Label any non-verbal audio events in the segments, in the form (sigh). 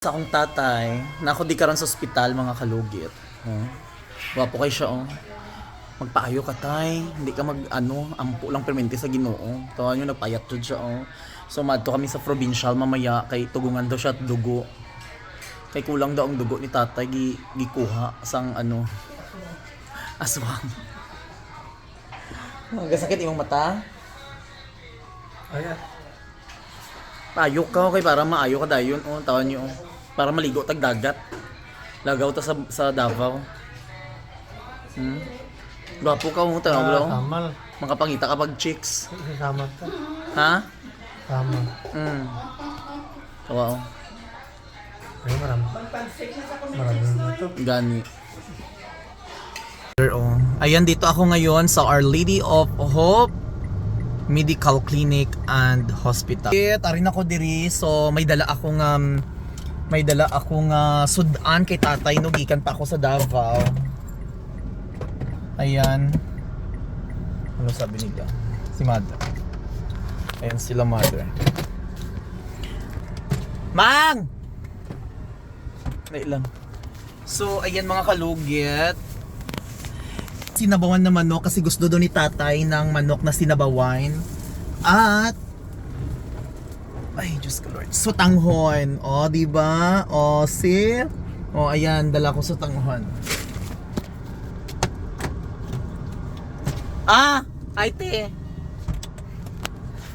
Sa akong tatay, na ako di karon sa ospital mga kalugit. Oh. Wapo kay siya oh. Magpaayo ka tay, hindi ka mag ano, ampo lang permente sa Ginoo. Tawa nyo nagpayat jud siya oh. So madto kami sa provincial mamaya kay tugungan daw siya at dugo. Kay kulang daw ang dugo ni tatay gi gikuha sang ano aswang. (laughs) Nagasakit imong mata? Ayan. Payo ka okay para maayo ka dayon oh tawan niyo oh. Para maligo tag dagat. Lagaw ta sa sa Davao. Hmm. Gwapo ka mo Ah, tanaw bro. Samal. Makapangita ka pag chicks. Sama ka. Ha? Sama. Hmm. Wow. Ay, marami. Marami dito. Gani. Oh. Ayan, dito ako ngayon sa Our Lady of Hope Medical Clinic and Hospital. Tarin ako diri. So, may dala akong um, may dala akong uh, sudan kay tatay no gikan pa ako sa Davao. Ayan. Ano sabi nila? Si mother. Ayan sila mother. Mang! Wait lang. So, ayan mga kalugit. Sinabawan na manok kasi gusto doon ni tatay ng manok na sinabawan. At ay, Diyos ko Lord. Sutanghon. O, di ba? O, si... O, ayan. Dala ko sutanghon. Ah! Ay, te.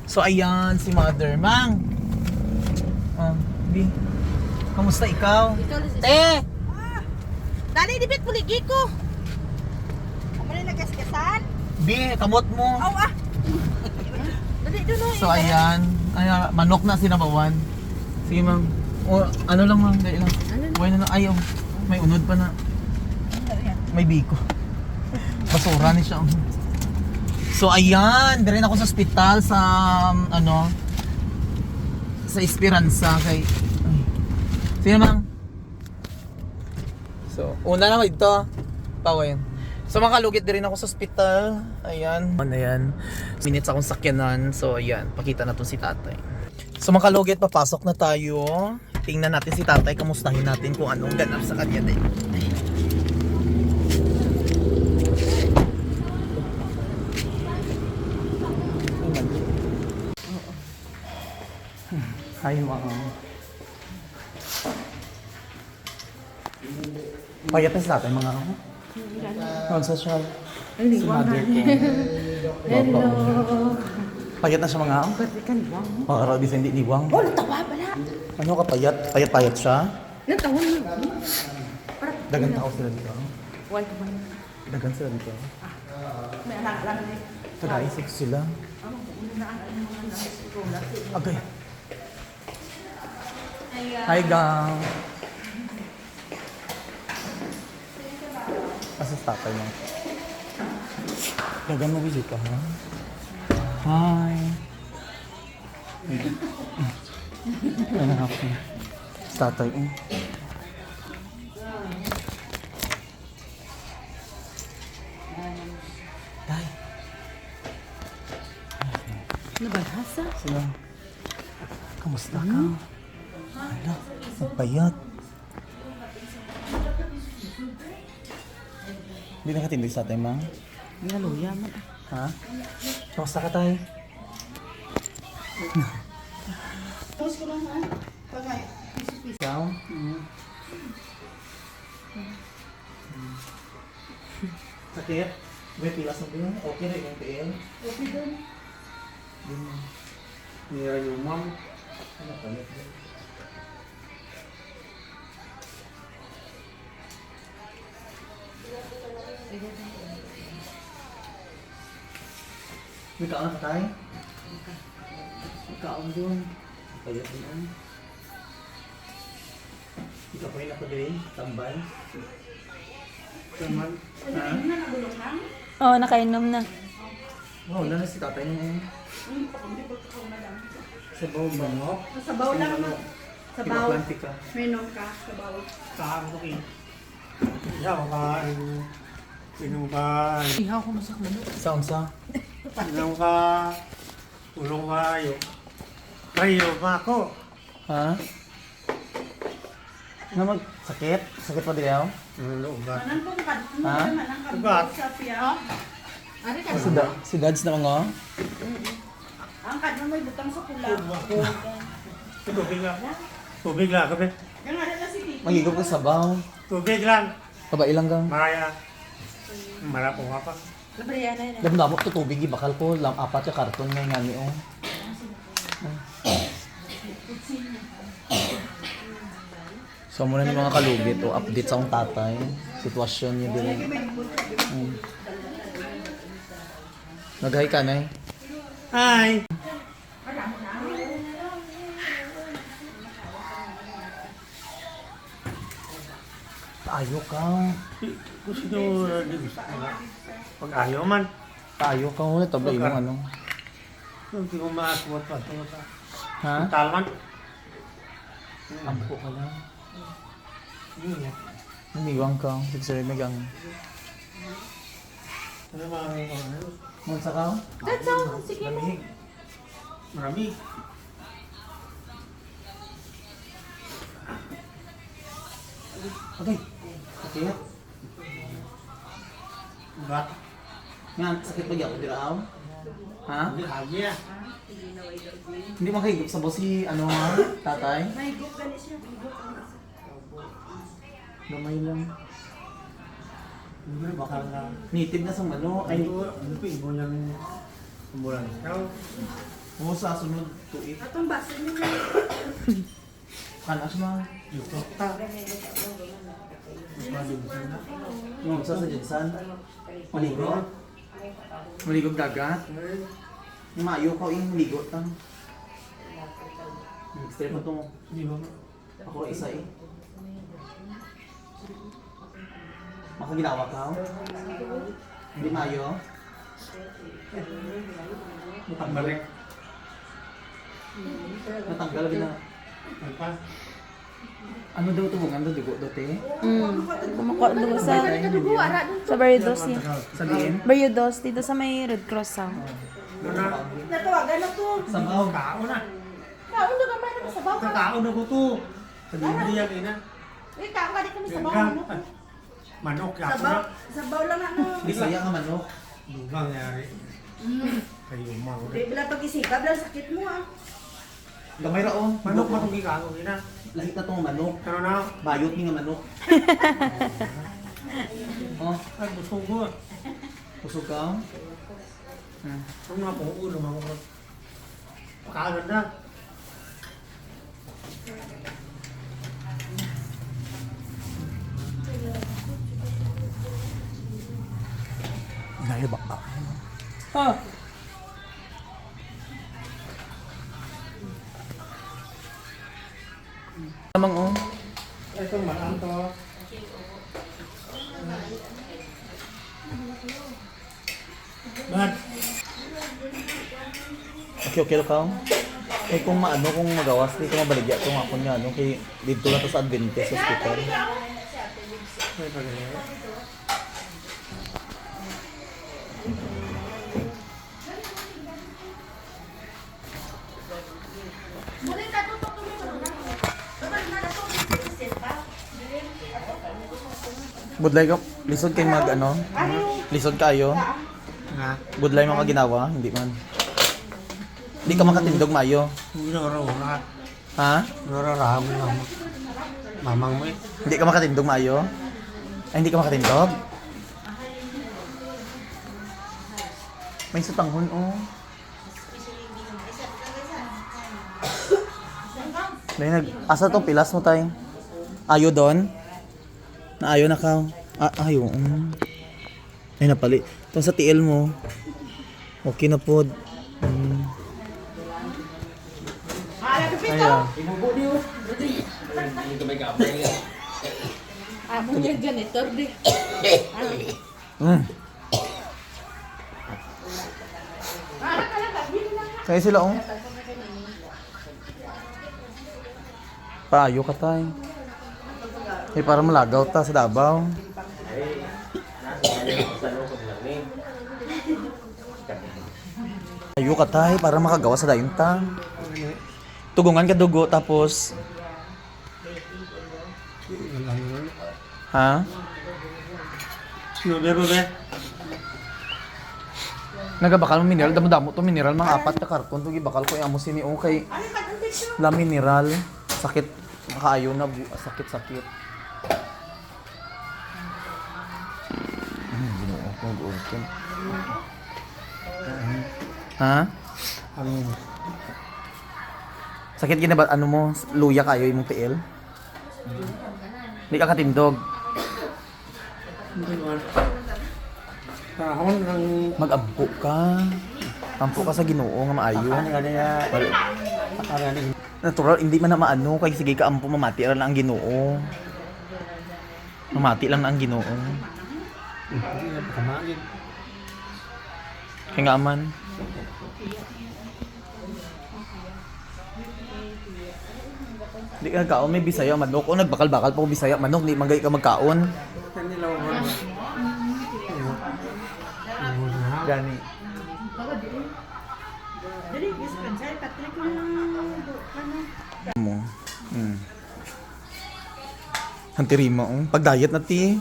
So, ayan. Si Mother. Mang! Oh, di. Kamusta ikaw? Te! Dali, dibit puligi ko. Na nagasgasan? Bi, kamot mo. Aw ah. (laughs) Dali dulo. So ayan, ayan manok na sinabawan. Sige ma'am. O ano lang ma'am, dali lang. Ano? Buhay na na, ayaw. May unod pa na. May biko. Basura ni siya. So ayan, dire na ako sa ospital sa um, ano sa Esperanza kay ay. Sige ma'am. So, una na ito. Pawin. So makalugit din rin ako sa ospital. Ayan. Ano yan? Minutes akong sakyanan. So ayan, pakita na si tatay. So makalugit, papasok na tayo. Tingnan natin si tatay, kamustahin natin kung anong ganap sa kanya din. Hi, ma'am. Payat na si tatay, mga ako. Ano sa siya? Si mother ko. (laughs) Hello. Payat na siya mga ako. Kan wang. Mga karabi sa hindi liwang. Oh, tawa bala. Ano ka payat? Payat-payat siya? Nang tawon mo. Dagan tao sila dito. Wan ka ba? Dagan sila dito. May anak lang ni. Taga-isip sila. Agay. Hi, gang. Asa sa tatay mo? Dagan mo bisita, ha? Hi. Ano na ako? Tatay, oh. Tay. Nabahasa? Sila. Kamusta ka? Hala, magpayat. Hindi na katindig sa atin, ma? Naluya man. Ha? Kamusta ka, tay? Ikaw? Sakit? May pilas na ba Okay na yung tiil? Okay doon. Nira yung ma'am. Ano pala? May kaon ka tayo? May kaon doon. Kaya ko yan. Ikaw pa rin ako din, tambay. Samal. Ha? Oo, oh, nakainom na. Wow, wala na si tatay niya. Sa bawang bango. Sabaw lang mo. Sabaw. Ipaplantik ka. Menon ka. Sabaw. Saan ko kin. Yaw ka. Inom ka. Ihaw ko masak mo. Saan sa? Inom ka. Ulong kayo. Kayo pa ako. Ha? Na mag sakit? Sakit pa din ako? Loob ba? Manang kong kad, Ha? Ugat. sa piya. Ari ka. Si, da, si Dads na mga. Ang kad mo may butang sa pula. Tubig lang. Tubig lang si Tito. Magigop ka sabaw. Tubig lang. Kabay lang kang. Maraya. Marapo nga pa. Labriya na yun. Damdamot to tubig, bakal ko. Lam, apat yung karton nga nga ni oh. So muna ni mga kalugit o update sa akong tatay. Sitwasyon niya din. Mm. Naghay ka na Hi! Tayo ka. Gusto nyo di gusto nga. Pag ayaw man. Tayo ka ulit. Tabla yung ano. Hindi ko maaswat pa. Ha? Talman. Ampo ka lang. Umiwang ka. Sige, megang. Ano mga ano? Munsa ka? That's all. Sige mo. Maramig. Okay. Sakit. Bat. Nga, sakit ba ako diraw? Ha? Hindi kaya. Hindi makahigop sa boss si ano ha? Tatay? May group ganit siya. Group ang. Gamay lang. Hindi na baka na. Native na sa ano. Ay, ano pa ibo niyang ambulan. Ikaw, mo sa sunod tuit. Atong baso niyo na. Kanas ma. Yuto ta. Mali mo na. Ngom sa sa Jensan. Maligo. Maligo dagat. Mayo ko yung maligo ta. Extra mo to. Di ba? Ako isa eh. Makaginawa ka? oh? Hindi mayo? Balik. Natanggal na. Ano pa? Ano daw ito? Ano dugo daw te? Mm. Kumukuha doon sa, sa Barrios niya. Sabihin? Barrios, dito sa may Red Cross ah. Ano na? Natawagan na to. Sabaw. Kao na. Kaon na gamay na sa bawa. Kakao na ko to. Sabi mo diyan ina. Eh, kaon ka di kami sa bawa. Gagam. Manok. Manok Sa na. Sa bawa lang ano. Bisaya ka manok. Lugang yari. Kayo umang. Di bila pag-isikap lang sakit mo ah. Gamay raon. Manok matugi ka ako ina. Lahit na tong manok. Ano na? Bayot ni nga manok. (laughs) oh, Ay, gusto ko. kusog ka? Hmm. Ano na po ulo mga ko. Pakalan na. Ba ka? Ah. Namang oh. Ito malang to. Bad. Okay, okay ka? Eh kung maano, kung magawas, di ko mabaligya kung ako nga, ano, kay dito lang to sa Adventist Hospital. Ay, pagaling. Budlay ka, lisod kay mag ano, lisod kayo. Nga. Budlay mga ginawa, hindi man. Hindi ka makatindog mayo. Noro na. Ha? Noro ra mo lang. Mamang mo eh. Hindi ka makatindog mayo? Ay, hindi ka makatindog? May sutanghon, oh. Dahil nag... Asa to pilas mo tayo? Ayo doon? Naayo na ka? Ah, ayo. Mm. Ay, napali. Ito sa TL mo. Okay na po. Mm. Ala ka pito. Ayan. Amo niya ganito, di. Mm. Kaya sila, oh. Paayo ka tayo. Eh, para malagaw ta sa Davao. Ayo ka tayo para makagawa sa dayon ta. Tugungan ka dugo tapos Ha? Sino ba ba? Nagabakal mo mineral, damo-damo to mineral, mga apat ka karton to gibakal ko amo sini o kay la mineral. Sakit makaayo na bu Hmm, ginoo ko gutom. Ha? Ano? Sakit gina ba ano mo luya kayo imong tiil? Di ka katindog. Kahon ng... Mag-ampo ka. Ampo ka sa Ginoo nga maayo. Ano nga niya? Ano nga niya? Natural, hindi man na maano. Kaya sige ka ampo, mamati lang na ang ginoo. Mamati lang na ang ginoo. Hindi na kamain. Kaya nga man. Hindi ka nagkaon, may bisaya manok. O nagbakal-bakal pa ko bisaya manok, di magay ka magkaon. Gani. Mo. Hmm. Hantirima, oh. Pag diet na ti.